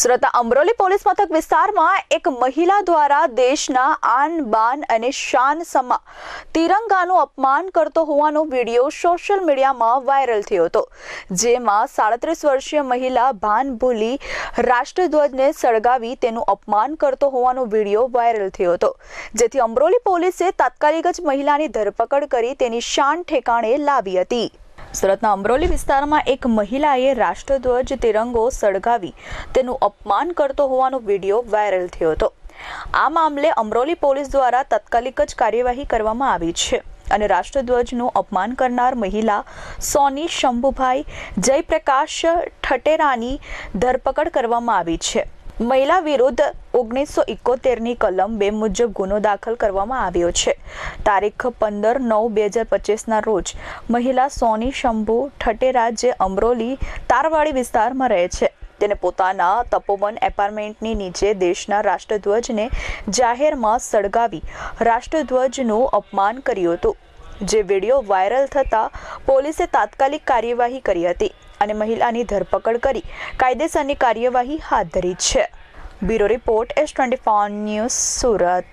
સુરતના અમરોલી પોલીસ મથક વિસ્તારમાં એક મહિલા દ્વારા દેશના આન બાન અને શાન સમા તિરંગાનું અપમાન કરતો હોવાનો વીડિયો સોશિયલ મીડિયામાં વાયરલ થયો હતો, જેમાં સાડત્રીસ વર્ષીય મહિલા ભાન ભૂલી રાષ્ટ્રધ્વજને સળગાવી તેનું અપમાન કરતો હોવાનો વીડિયો વાયરલ થયો હતો, જેથી અમરોલી પોલીસે તાત્કાલિક જ મહિલાની ધરપકડ કરી તેની શાન ઠેકાણે લાવી હતી. સુરતના અમરોલી વિસ્તારમાં એક મહિલાએ રાષ્ટ્રધ્વજ તિરંગો સળગાવી તેનું અપમાન કરતો હોવાનો વીડિયો વાયરલ થયો હતો. આ મામલે અમરોલી પોલીસ દ્વારા તાત્કાલિક જ કાર્યવાહી કરવામાં આવી છે અને રાષ્ટ્રધ્વજનું અપમાન કરનાર મહિલા સોની શંભુભાઈ જયપ્રકાશ ઠટેરાની ધરપકડ કરવામાં આવી છે. મહિલા વિરુદ્ધ ઓગણીસો ઇકોતેરની કલમ બે મુજબ ગુનો દાખલ કરવામાં આવ્યો છે. તારીખ પંદર નવ બે હજાર પચીસના રોજ મહિલા સોની શંભુ ઠટેરા જે અમરોલી તારવાડી વિસ્તારમાં રહે છે. તેને પોતાના તપોવન એપાર્ટમેન્ટની નીચે દેશના રાષ્ટ્રધ્વજને જાહેરમાં સળગાવી રાષ્ટ્રધ્વજનું અપમાન કર્યું હતું. જે વીડિયો વાયરલ થતાં પોલીસે તાત્કાલિક કાર્યવાહી કરી હતી. અને મહિલાની ધરપકડ કરી કાયદેસરની કાર્યવાહી હાથ ધરી છે. Bureau report S twenty news Surat.